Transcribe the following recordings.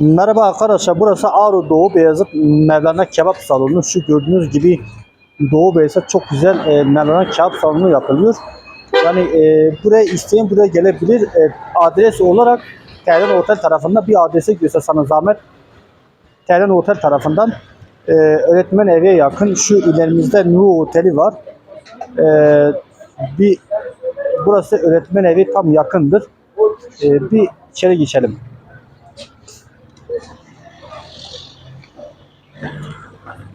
Merhaba arkadaşlar burası Ağrı Doğu Beyazıt Mevlana Kebap Salonu. Şu gördüğünüz gibi Doğu Beyazıt çok güzel e, Mevlana Kebap Salonu yapılıyor. Yani e, buraya isteyen buraya gelebilir. E, adres olarak Terden Otel tarafında bir adrese gösterseniz zahmet. Terden Otel tarafından e, öğretmen eviye yakın şu ilerimizde Nuh Oteli var. E, bir burası öğretmen evi tam yakındır. E, bir içeri geçelim.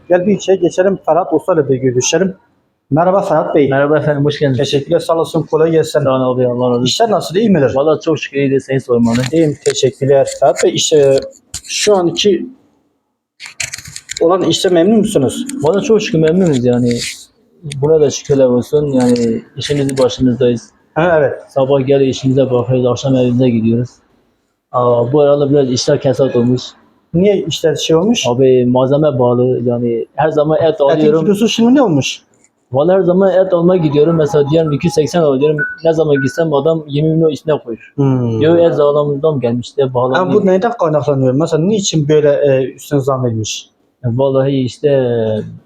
Gel bir içeri geçelim. Ferhat Usta ile bir görüşelim. Merhaba Ferhat Bey. Merhaba efendim, hoş geldiniz. Teşekkürler sağ olasın. Kolay gelsin. Sağ olun abi, Allah razı olsun. İşler nasıl? iyi midir? Valla çok şükür iyi de seni sormalı. İyiyim. Teşekkürler. Ferhat Bey işte şu anki olan işte memnun musunuz? Valla çok şükür memnunuz yani. Buna da şükürler olsun. Yani işimizin başımızdayız. Ha, evet. Sabah gel işimize bakıyoruz, akşam evimize gidiyoruz. Aa, bu arada biraz işler kesat olmuş. Niye işte şey olmuş? Abi malzeme bağlı yani her zaman et Etin alıyorum. kilosu şimdi ne olmuş? Valla her zaman et almaya gidiyorum. Mesela diyelim 280 alıyorum. Ne zaman gitsem adam 20 milyon üstüne koyuyor. Hmm. Diyor et sağlamından gelmiş de bağlanıyor. bu neyden kaynaklanıyor? Mesela niçin böyle e, üstüne zam edilmiş? Vallahi işte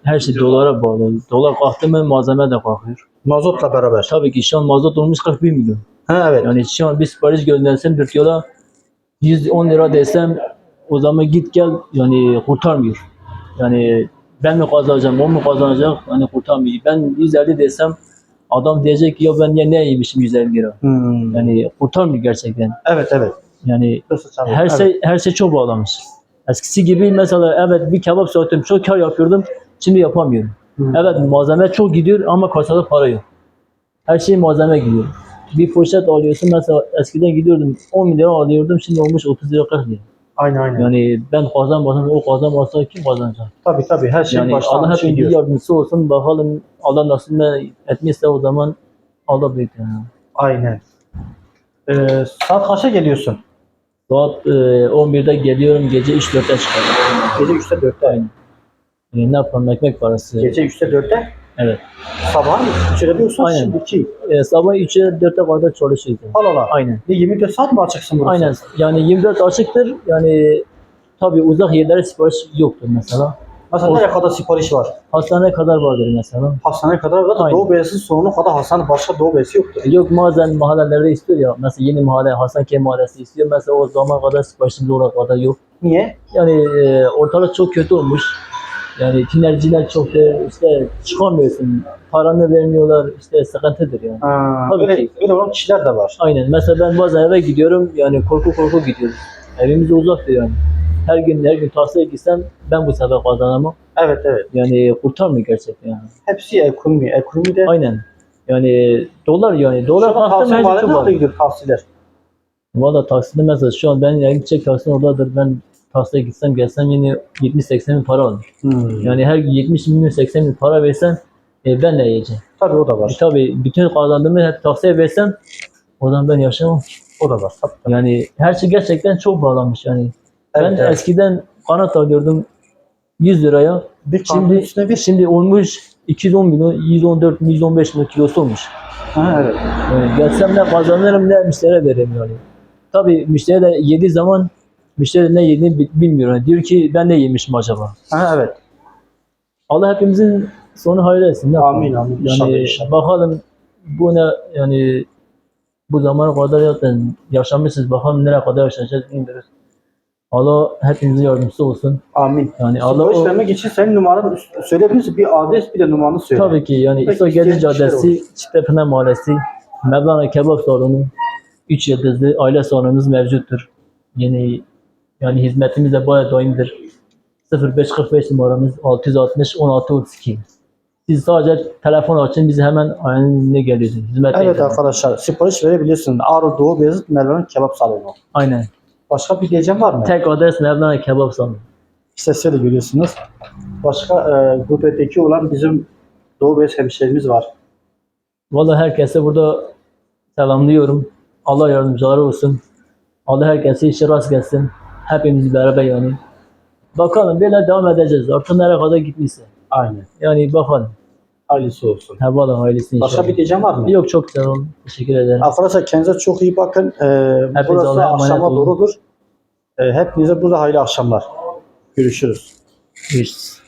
her şey dolara bağlı. Dolar kalktı mı malzeme de kalkıyor. Mazotla beraber. Tabii ki şu an mazot olmuş 41 milyon. Ha, evet. Yani şu an bir sipariş göndersem bir yola 110 lira desem o zaman git gel yani kurtarmıyor. Yani ben mi kazanacağım, o mu kazanacak? Yani kurtarmıyor. Ben 150 desem adam diyecek ki ya ben ya ne yemişim 150 lira. Hmm. Yani kurtarmıyor gerçekten. Evet evet. Yani tabii. her Evet. şey her şey çok bağlamış. Eskisi gibi mesela evet bir kebap sattım çok kar yapıyordum. Şimdi yapamıyorum. Hmm. Evet malzeme çok gidiyor ama kasada para yok. Her şey malzeme gidiyor. Bir poşet alıyorsun mesela eskiden gidiyordum 10 lira alıyordum şimdi olmuş 30 lira 40 lira. Aynen aynen. Yani ben kazanmasam o kazanmasa kim kazanacak? Tabii tabii her şey Yani baştan Allah hepimize diyor. yardımcısı olsun bakalım Allah nasip etmişse o zaman Allah büyük yani. Aynen. Ee, saat kaça geliyorsun? Saat e, 11'de geliyorum gece 3-4'te çıkıyorum. Gece 3'te 4'te. Aynen. Yani ne yapalım ekmek parası. Gece 3'te 4'te. Evet. Sabah mı? 3'te bir yoksa Aynen. şimdi 2. E, sabah 3'e 4'e kadar çalışıyoruz. Al al al. Aynen. Ne 24 saat mi açıksın burası? Aynen. Yani 24 açıktır. Yani tabii uzak yerlere sipariş yoktur mesela. Mesela nereye kadar sipariş var? Hastane kadar vardır mesela. Hastaneye kadar zaten Aynen. Doğu Beyazıt'ın sonuna kadar hastane başka Doğu Beyazıt yoktu. Yok bazen mahallelerde istiyor ya. Mesela yeni mahalle Hasankeyf mahallesi istiyor. Mesela o zaman kadar siparişimiz oraya kadar yok. Niye? Yani e, ortalık çok kötü olmuş. Yani tinerciler çok da işte çıkamıyorsun. Paranı vermiyorlar. işte sıkıntıdır yani. Ha, Tabii öyle, ki. öyle olan kişiler de var. Aynen. Mesela ben bazen eve gidiyorum. Yani korku korku gidiyorum. Evimiz uzaktır yani. Her gün her gün tahsile gitsem ben bu sefer kazanamam. Evet evet. Yani kurtarmıyor gerçekten yani. Hepsi ekonomi. Ekonomi de Aynen. Yani dolar yani. Dolar kalktı mı her şey çok gidiyor tahsiller? Valla takside mesela şu an ben yani gidecek taksi oradadır. Ben taksiye gitsem gelsem yine 70-80 bin para alır. Hmm. Yani her gün 70 milyon 80 bin para versem e, ben ne yiyeceğim? Tabii o da E, var. tabii bütün kazandığımı hep taksiye versem o zaman ben yaşamam. O da var. Tabii, tabii. Yani her şey gerçekten çok bağlanmış yani. ben Evet, evet. eskiden kanat alıyordum 100 liraya. Bir şimdi bir şimdi olmuş 210 milyon, 114, 115 milyon kilosu olmuş. Ha, evet. Yani gelsem ne kazanırım ne müşteriye veririm yani. Tabii müşteri de yediği zaman müşteri ne yediğini bi- bilmiyor. Diyor ki ben ne yemişim acaba? Ha, evet. Allah hepimizin sonu hayırlı etsin. Amin amin. İnşallah Yani inşallah. bakalım bu ne yani bu zamana kadar zaten yaşamışız. Bakalım nereye kadar yaşayacağız bilmiyoruz. Allah hepimizin yardımcısı olsun. Amin. Yani Allah Sipariş o, vermek için senin numaranı söyleyebilirsin. Bir adres bir de numaranı söyle. tabii ki yani Peki, İsa Gezi Caddesi, Çiftepınar Mahallesi, Mevlana Kebap Salonu, 3 yıldızlı aile salonumuz mevcuttur. Yani yani hizmetimiz de bayağı daimdir. 0545 numaramız 660 16 32. Siz sadece telefon açın bizi hemen aynı geliyorsunuz. Hizmet Evet edin. arkadaşlar sipariş verebilirsin. Ağrı Doğu Beyazıt Melon Kebap Salonu. Aynen. Başka bir diyeceğim var mı? Tek adres Mevlana Kebap Salonu. Sesleri de görüyorsunuz. Başka e, gurbetteki olan bizim Doğu Beyazıt hemşehrimiz var. Vallahi herkese burada selamlıyorum. Allah yardımcıları olsun. Allah herkese işi rast gelsin. Hepimiz beraber yani. Bakalım böyle devam edeceğiz. Artık nereye kadar gitmişse. Aynen. Yani bakalım. Hayırlısı olsun. Ha valla ailesi inşallah. Başka bir diyeceğim var mı? Yok çok sağ olun. Teşekkür ederim. Arkadaşlar kendinize çok iyi bakın. Ee, Hepiniz burası akşama olun. doğrudur. E, hepinize burada hayırlı akşamlar. Görüşürüz. Görüşürüz.